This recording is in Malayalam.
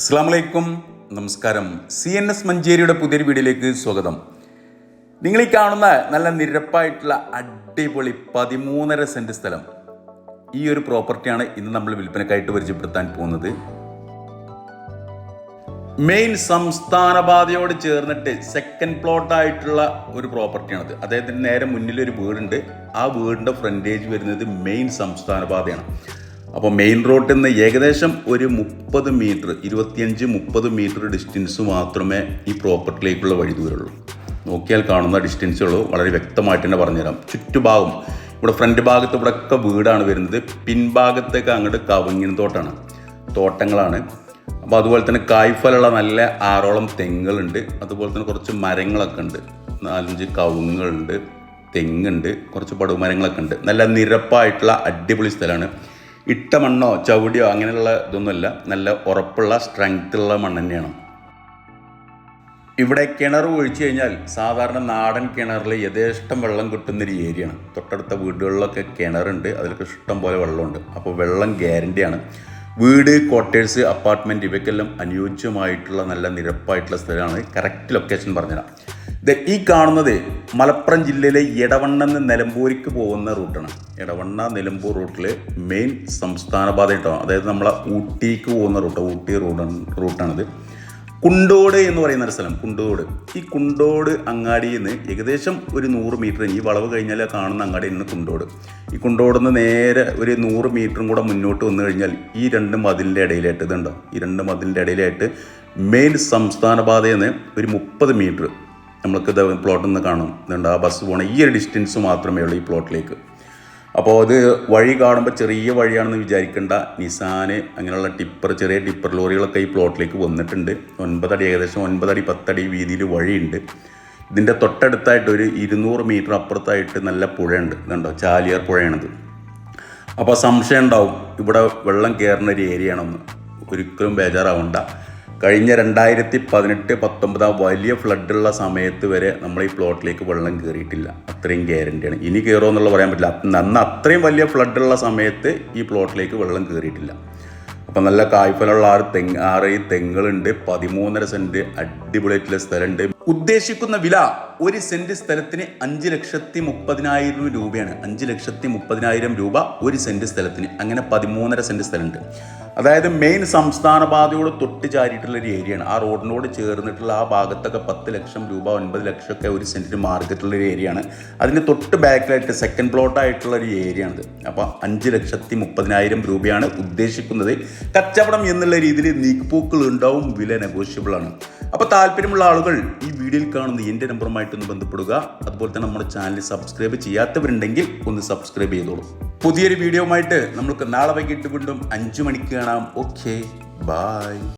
അസ്സാമലൈക്കും നമസ്കാരം. സി എൻ എസ് മഞ്ചേരിയുടെ പുതിയൊരു വീഡിയോയിലേക്ക് സ്വാഗതം. നിങ്ങൾ ഈ കാണുന്ന നല്ല നിരപ്പായിട്ടുള്ള അടിപൊളി പതിമൂന്നര സെന്റ് സ്ഥലം. ഈ ഒരു പ്രോപ്പർട്ടിയാണ് ഇന്ന് നമ്മൾ വിൽപ്പനക്കായിട്ട് പരിചയപ്പെടുത്താൻ പോകുന്നത്. മെയിൻ സംസ്ഥാന പാതയോട് ചേർന്നിട്ട് സെക്കൻഡ് പ്ലോട്ടായിട്ടുള്ള ഒരു പ്രോപ്പർട്ടിയാണത്. അദ്ദേഹത്തിന് നേരെ മുന്നിൽ ഒരു വീടുണ്ട്. ആ വീടിന്റെ ഫ്രണ്ടേജ് വരുന്നത് മെയിൻ സംസ്ഥാന പാതയാണ് അപ്പോൾ മെയിൻ റോഡിൽ നിന്ന് ഏകദേശം ഒരു മുപ്പത് മീറ്റർ ഇരുപത്തിയഞ്ച് മുപ്പത് മീറ്റർ ഡിസ്റ്റൻസ് മാത്രമേ ഈ പ്രോപ്പർട്ടിയിലേക്കുള്ള വഴി ദൂരമുള്ളൂ. നോക്കിയാൽ കാണുന്ന ഡിസ്റ്റൻസുകൾ വളരെ വ്യക്തമായിട്ട് തന്നെ പറഞ്ഞുതരാം. ചുറ്റുഭാഗം ഇവിടെ ഫ്രണ്ട് ഭാഗത്ത് ഇവിടെ ഒക്കെ വീടാണ് വരുന്നത്. പിൻഭാഗത്തേക്ക് അങ്ങോട്ട് കവുങ്ങിൻ തോട്ടാണ്. തോട്ടങ്ങളാണ്. അപ്പോൾ അതുപോലെ തന്നെ കായ്ഫലുള്ള നല്ല ആറോളം തെങ്ങുകളുണ്ട്. അതുപോലെ തന്നെ കുറച്ച് മരങ്ങളൊക്കെ ഉണ്ട്. നാലഞ്ച് കവുങ്ങുകളുണ്ട് തെങ്ങുണ്ട് കുറച്ച് പടുമരങ്ങളൊക്കെ ഉണ്ട്. നല്ല നിരപ്പായിട്ടുള്ള അടിപൊളി സ്ഥലമാണ്. ഇട്ട മണ്ണോ ചവിടിയോ അങ്ങനെയുള്ള ഇതൊന്നുമല്ല. നല്ല ഉറപ്പുള്ള സ്ട്രെങ്ത് ഉള്ള മണ്ണ് തന്നെയാണ്. ഇവിടെ കിണർ ഒഴിച്ചു കഴിഞ്ഞാൽ സാധാരണ നാടൻ കിണറിൽ യഥേഷ്ടം വെള്ളം കിട്ടുന്ന ഒരു ഏരിയയാണ് തൊട്ടടുത്ത വീടുകളിലൊക്കെ കിണറുണ്ട്. അതിലൊക്കെ ഇഷ്ടം പോലെ വെള്ളമുണ്ട്. അപ്പോൾ വെള്ളം ഗ്യാരണ്ടിയാണ് വീട് ക്വാർട്ടേഴ്സ് അപ്പാർട്ട്മെന്റ് ഇവയ്ക്കെല്ലാം അനുയോജ്യമായിട്ടുള്ള നല്ല നിരപ്പായിട്ടുള്ള സ്ഥലമാണ്. കറക്റ്റ് ലൊക്കേഷൻ പറഞ്ഞുതരാം. ഈ കാണുന്നത് മലപ്പുറം ജില്ലയിലെ എടവണ്ണെന്ന് നിലമ്പൂരിക്ക് പോകുന്ന റൂട്ടാണ്. എടവണ്ണ നിലമ്പൂർ റൂട്ടിൽ മെയിൻ സംസ്ഥാന പാത കേട്ടോ. അതായത് നമ്മളെ ഊട്ടിക്ക് പോകുന്ന റൂട്ട് ഊട്ടി റൂട്ടാണ് റൂട്ടാണിത്. കുണ്ടോട് എന്ന് പറയുന്ന ഒരു സ്ഥലം കുണ്ടോട്. ഈ കുണ്ടോട് അങ്ങാടിയിൽ നിന്ന് ഏകദേശം ഒരു നൂറ് മീറ്റർ ഈ വളവ് കഴിഞ്ഞാൽ കാണുന്ന അങ്ങാടി നിന്ന് കുണ്ടോട്. ഈ കുണ്ടോട് നിന്ന് നേരെ ഒരു നൂറ് മീറ്ററും കൂടെ മുന്നോട്ട് വന്നു കഴിഞ്ഞാൽ ഈ രണ്ട് മതിലിന്റെ ഇടയിലായിട്ട് ഇതുണ്ടോ? ഈ രണ്ട് മതിലിന്റെ ഇടയിലായിട്ട് മെയിൻ സംസ്ഥാന പാതയിൽ നിന്ന് ഒരു മുപ്പത് മീറ്റർ നമ്മൾക്ക് ഇത് പ്ലോട്ടിൽ നിന്ന് കാണും. ഇതുണ്ട് ആ ബസ് പോകണ ഈ ഒരു ഡിസ്റ്റൻസ് മാത്രമേ ഉള്ളൂ ഈ പ്ലോട്ടിലേക്ക്. അപ്പോൾ അത് വഴി കാണുമ്പോൾ ചെറിയ വഴിയാണെന്ന് വിചാരിക്കേണ്ട. നിസാന് അങ്ങനെയുള്ള ടിപ്പർ ചെറിയ ടിപ്പർ ലോറികളൊക്കെ ഈ പ്ലോട്ടിലേക്ക് വന്നിട്ടുണ്ട്. ഒൻപതടി ഏകദേശം ഒൻപതടി പത്തടി വീതിയിൽ വഴിയുണ്ട്. ഇതിന്റെ തൊട്ടടുത്തായിട്ട് ഒരു ഇരുന്നൂറ് മീറ്റർ അപ്പുറത്തായിട്ട് നല്ല പുഴയുണ്ട്. ഇതുണ്ടോ? ചാലിയാർ പുഴയാണിത്. അപ്പോൾ സംശയം ഉണ്ടാവും. ഇവിടെ വെള്ളം കയറുന്ന ഒരു ഏരിയ ആണെന്ന് ഒരിക്കലും ബേജാറാവണ്ട. കഴിഞ്ഞ രണ്ടായിരത്തി പതിനെട്ട് പത്തൊമ്പതാം വലിയ ഫ്ലഡുള്ള സമയത്ത് വരെ നമ്മൾ ഈ പ്ലോട്ടിലേക്ക് വെള്ളം കയറിയിട്ടില്ല അത്രയും ഗ്യാരണ്ടിയാണ് ഇനി കയറുമോ എന്നുള്ള പറയാൻ പറ്റില്ല. അന്ന് അത്രയും വലിയ ഫ്ലഡുള്ള സമയത്ത് ഈ പ്ലോട്ടിലേക്ക് വെള്ളം കയറിയിട്ടില്ല അപ്പം നല്ല കായ്ഫലമുള്ള ആറ് തെങ്ങ് ആറ് തെങ്ങുകളുണ്ട്. പതിമൂന്നര സെന്റ് അടിപൊളിയായിട്ടുള്ള സ്ഥലമുണ്ട്. ഉദ്ദേശിക്കുന്ന വില ഒരു സെന്റ് സ്ഥലത്തിന് അഞ്ച് ലക്ഷത്തി മുപ്പതിനായിരം രൂപയാണ്. അഞ്ച് ലക്ഷത്തി മുപ്പതിനായിരം രൂപ ഒരു സെന്റ് സ്ഥലത്തിന്. അങ്ങനെ പതിമൂന്നര സെന്റ് സ്ഥലമുണ്ട്. അതായത് മെയിൻ സംസ്ഥാന പാതയോട് തൊട്ട് ചാരിയിട്ടുള്ള ഒരു ഏരിയയാണ് ആ റോഡിനോട് ചേർന്നിട്ടുള്ള ആ ഭാഗത്തൊക്കെ പത്ത് ലക്ഷം രൂപ ഒൻപത് ലക്ഷമൊക്കെ ഒരു സെന്റിന് മാർക്കറ്റുള്ള ഒരു ഏരിയയാണ് അതിന്റെ തൊട്ട് ബാക്കിലായിട്ട് സെക്കൻഡ് പ്ലോട്ട് ആയിട്ടുള്ള ഒരു ഏരിയയാണിത് അപ്പോൾ അഞ്ച് ലക്ഷത്തി മുപ്പതിനായിരം രൂപയാണ് ഉദ്ദേശിക്കുന്നത്. കച്ചവടം എന്നുള്ള രീതിയിൽ നീക്കുപോക്കുകൾ ഉണ്ടാവും വില നെഗോഷ്യബിളാണ് അപ്പോൾ താല്പര്യമുള്ള ആളുകൾ ഈ വീഡിയോയിൽ കാണുന്ന എന്റെ നമ്പറുമായിട്ടൊന്ന് ബന്ധപ്പെടുക. അതുപോലെ തന്നെ നമ്മുടെ ചാനൽ സബ്സ്ക്രൈബ് ചെയ്യാത്തവരുണ്ടെങ്കിൽ ഒന്ന് സബ്സ്ക്രൈബ് ചെയ്തോളൂ. പുതിയൊരു വീഡിയോ ആയിട്ട് നമുക്ക് നാളെ വൈകിട്ട് വീണ്ടും അഞ്ചു മണിക്ക് കാണാം. Okay bye